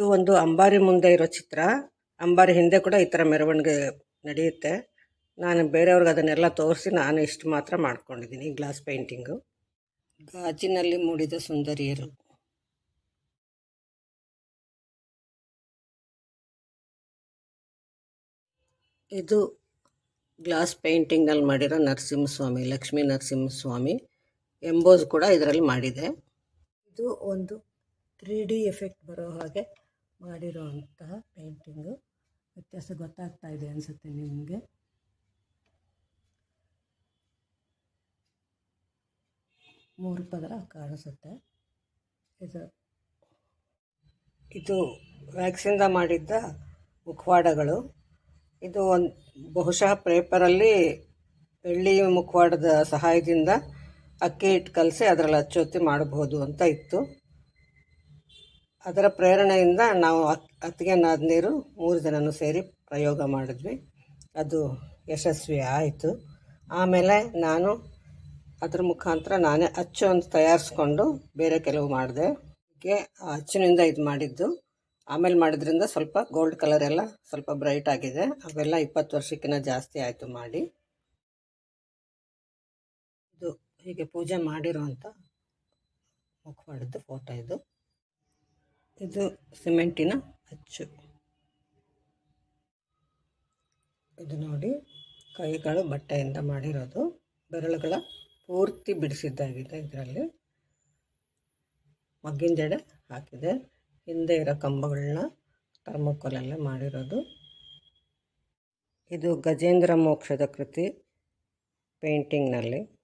ಇದು ಒಂದು ಅಂಬಾರಿ ಮುಂದೆ ಇರೋ ಚಿತ್ರ. ಅಂಬಾರಿ ಹಿಂದೆ ಕೂಡ ಈ ಥರ ಮೆರವಣಿಗೆ ನಡೆಯುತ್ತೆ. ನಾನು ಬೇರೆಯವ್ರಿಗೆ ಅದನ್ನೆಲ್ಲ ತೋರಿಸಿ ನಾನು ಇಷ್ಟು ಮಾತ್ರ ಮಾಡ್ಕೊಂಡಿದ್ದೀನಿ ಗ್ಲಾಸ್ ಪೇಂಟಿಂಗು. ಗಾಜಿನಲ್ಲಿ ಮೂಡಿದ ಸುಂದರಿಯರು. ಇದು ಗ್ಲಾಸ್ ಪೇಂಟಿಂಗಲ್ಲಿ ಮಾಡಿರೋ ನರಸಿಂಹಸ್ವಾಮಿ, ಲಕ್ಷ್ಮೀ ನರಸಿಂಹಸ್ವಾಮಿ ಎಂಬೋಸ್ ಕೂಡ ಇದರಲ್ಲಿ ಮಾಡಿದೆ. ಇದು ಒಂದು ತ್ರೀ ಎಫೆಕ್ಟ್ ಬರೋ ಹಾಗೆ ಮಾಡಿರೋಂತಹ ಪೇಂಟಿಂಗು ವ್ಯತ್ಯಾಸ ಗೊತ್ತಾಗ್ತಾ ಇದೆ ಅನಿಸುತ್ತೆ ನಿಮಗೆ. ಮೂರು ಪದರ ಕಾಣಿಸುತ್ತೆ. ಇದು ಇದು ವ್ಯಾಕ್ಸಿಂದ ಮಾಡಿದ್ದ ಮುಖವಾಡಗಳು. ಇದು ಒಂದು, ಬಹುಶಃ ಪೇಪರಲ್ಲಿ ಬೆಳ್ಳಿ ಮುಖವಾಡದ ಸಹಾಯದಿಂದ ಅಕ್ಕಿ ಹಿಟ್ಟು ಕಲಸಿ ಅದರಲ್ಲಿ ಅಚ್ಚೊತ್ತಿ ಮಾಡಬಹುದು ಅಂತ ಇತ್ತು. ಅದರ ಪ್ರೇರಣೆಯಿಂದ ನಾವು ಹತ್ತಿಗೆ ನಾದಿನೀರು ಮೂರು ಜನನೂ ಸೇರಿ ಪ್ರಯೋಗ ಮಾಡಿದ್ವಿ. ಅದು ಯಶಸ್ವಿ ಆಯಿತು. ಆಮೇಲೆ ನಾನು ಅದರ ಮುಖಾಂತರ ನಾನೇ ಅಚ್ಚು ಅಂತ ತಯಾರಿಸ್ಕೊಂಡು ಬೇರೆ ಕೆಲವು ಮಾಡಿದೆ. ಹೀಗೆ ಅಚ್ಚಿನಿಂದ ಇದು ಮಾಡಿದ್ದು. ಆಮೇಲೆ ಮಾಡಿದ್ರಿಂದ ಸ್ವಲ್ಪ ಗೋಲ್ಡ್ ಕಲರ್ ಎಲ್ಲ ಸ್ವಲ್ಪ ಬ್ರೈಟ್ ಆಗಿದೆ. ಅವೆಲ್ಲ ಇಪ್ಪತ್ತು ವರ್ಷಕ್ಕಿಂತ ಜಾಸ್ತಿ ಆಯಿತು ಮಾಡಿ. ಇದು ಹೀಗೆ ಪೂಜೆ ಮಾಡಿರುವಂಥ ಮುಖ ಮಾಡಿದ್ದು ಫೋಟೋ ಇದು. ಇದು ಸಿಮೆಂಟಿನ ಅಚ್ಚು. ಇದು ನೋಡಿ, ಕೈಗಳು ಬಟ್ಟೆಯಿಂದ ಮಾಡಿರೋದು. ಬೆರಳುಗಳ ಪೂರ್ತಿ ಬಿಡಿಸಿದ್ದಾಗಿದೆ ಇದರಲ್ಲಿ. ಮಗ್ಗಿನ ಜಡೆ ಹಾಕಿದೆ. ಹಿಂದೆ ಇರೋ ಕಂಬಗಳನ್ನ ಥರ್ಮೋಕೋಲಲ್ಲೇ ಮಾಡಿರೋದು. ಇದು ಗಜೇಂದ್ರ ಮೋಕ್ಷದ ಕೃತಿ ಪೇಂಟಿಂಗ್ನಲ್ಲಿ.